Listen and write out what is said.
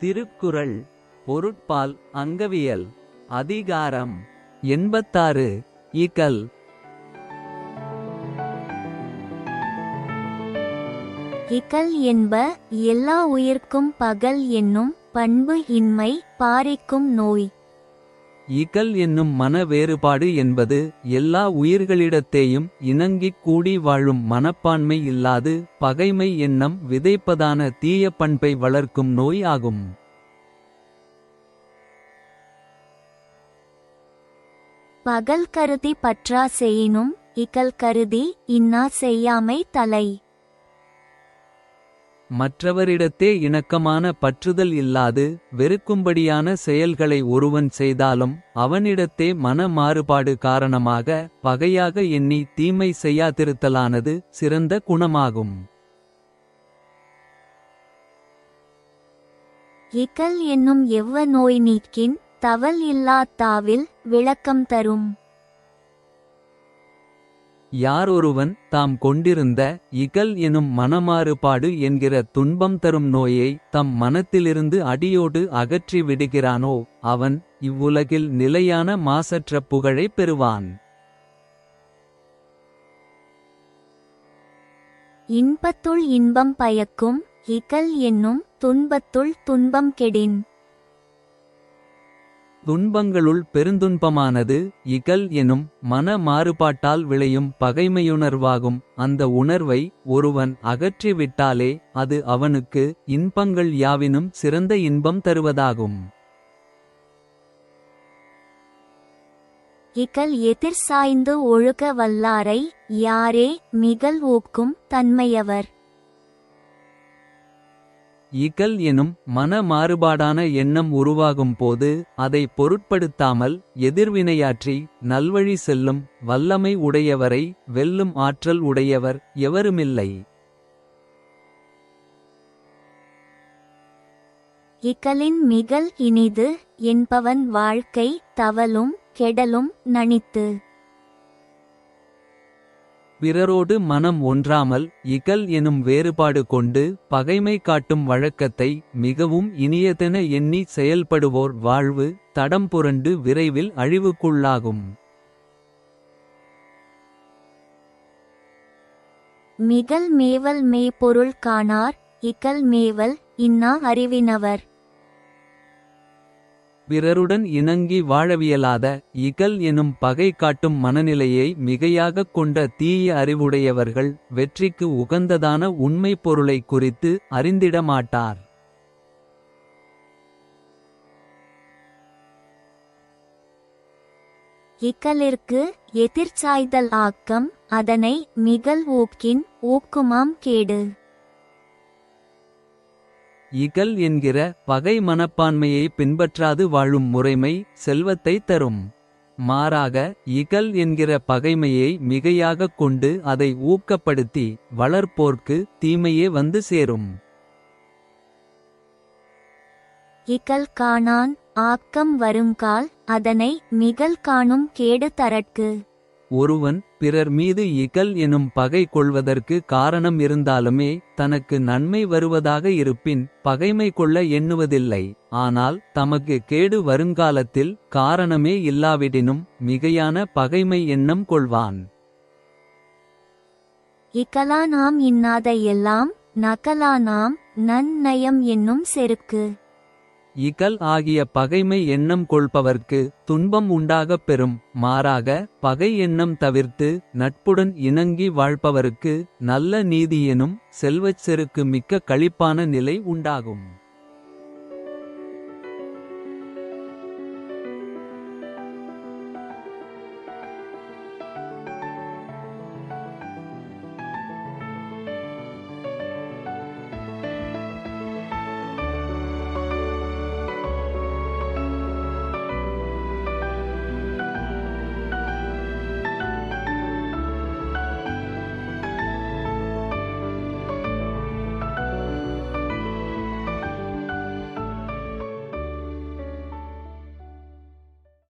திருக்குறள் பொருட்பால் அங்கவியல் அதிகாரம் எண்பத்தாறு ஈக்கல் இகல் என்ப எல்லா உயிர்க்கும் பகல் என்னும் பண்பு இன்மை பாரிக்கும் நோய். இகல் என்னும் மன வேறுபாடு என்பது எல்லா உயிர்களிடத்தேயும் இணங்கிக் கூடி வாழும் மனப்பான்மை இல்லாது பகைமை எண்ணம் விதைப்பதான தீய பண்பை வளர்க்கும் நோய் ஆகும். பகல் கருதி பற்றா செய்யினும் இகல் கருதி இன்னா செய்யாமை தலை. மற்றவரிடத்தே இணக்கமான பற்றுதல் இல்லாது வெறுக்கும்படியான செயல்களை ஒருவன் செய்தாலும் அவனிடத்தே மன மாறுபாடு காரணமாக பகையாக எண்ணி தீமை செய்யாதிருத்தலானது சிறந்த குணமாகும். இகல் என்னும் எவ்வ நோய் நீக்கின் தவல் இல்லா தாவில் விளக்கம் தரும். யார் ஒருவன் தாம் கொண்டிருந்த இகல் எனும் மனமாறுபாடு என்கிற துன்பம் தரும் நோயை தம் மனத்திலிருந்து அடியோடு அகற்றி விடுகிறானோ அவன் இவ்வுலகில் நிலையான மாசற்ற புகழைப் பெறுவான். இன்பத்துள் இன்பம் பயக்கும் இகல் என்னும் துன்பத்துள் துன்பம் கெடின். துன்பங்களுள் பெருந்துன்பமானது இகல் எனும் மன மாறுபாட்டால் விளையும் பகைமையுணர்வாகும். அந்த உணர்வை ஒருவன் அகற்றிவிட்டாலே அது அவனுக்கு இன்பங்கள் யாவினும் சிறந்த இன்பம் தருவதாகும். இகல் எதிர் சாய்ந்து ஒழுக வல்லாரை யாரே மிகல் ஊக்கும் தன்மையவர். இகல் எனும் மன மாறுபாடான எண்ணம் உருவாகும் போது அதை பொருட்படுத்தாமல் எதிர்வினையாற்றி நல்வழி செல்லும் வல்லமை உடையவரை வெல்லும் ஆற்றல் உடையவர் எவருமில்லை. இகலின் மிகல் இனிது என்பவன் வாழ்க்கை தவலும் கெடலும் நனித்து பிறரோடு மனம் ஒன்றாமல் இகல் எனும் வேறுபாடு கொண்டு பகைமை காட்டும் வழக்கத்தை மிகவும் இனியதென எண்ணி செயல்படுவோர் வாழ்வு தடம் புரண்டு விரைவில் அழிவுக்குள்ளாகும். மிகல் மேவல் மேய்பொருள் காணார் இகல் மேவல் இன்னா அறிவினவர். பிறருடன் இணங்கி வாழவியலாத இகல் எனும் பகை காட்டும் மனநிலையை மிகையாகக் கொண்ட தீய அறிவுடையவர்கள் வெற்றிக்கு உகந்ததான உண்மை பொருளை குறித்து அறிந்திட மாட்டார். இகலிற்கு எதிர்ச்சாய்தல் ஆக்கம் அதனை மிகல் ஊக்கின் ஊக்குமாம் கேடு. இகல் என்கிற பகை மனப்பான்மையை பின்பற்றாது வாழும் முறைமை செல்வத்தை தரும். மாறாக இகல் என்கிற பகைமையை மிகையாகக் கொண்டு அதை ஊக்கப்படுத்தி வளர்ப்போர்க்கு தீமையே வந்து சேரும். இகல் காணான் ஆக்கம் வருங்கால் அதனை மிகல் காணும் கேடு தரட்கு. ஒருவன் பிறர் மீது இகல் எனும் பகை கொள்வதற்கு காரணம் இருந்தாலுமே தனக்கு நன்மை வருவதாக இருப்பின் பகைமை கொள்ள எண்ணுவதில்லை. ஆனால் தமக்கு கேடு வருங்காலத்தில் காரணமே இல்லாவிடினும் மிகையான பகைமை எண்ணம் கொள்வான். இகலா நாம் இன்னாத எல்லாம் நகலா நாம் நன்னயம் என்னும் செருக்கு. இகல் ஆகிய பகைமை எண்ணம் கொள்பவர்க்கு துன்பம் உண்டாகப் பெறும். மாறாக பகை எண்ணம் தவிர்த்து நட்புடன் இணங்கி வாழ்பவருக்கு நல்ல நீதியெனும் செல்வச் செருக்கு மிக்க களிப்பான நிலை உண்டாகும்.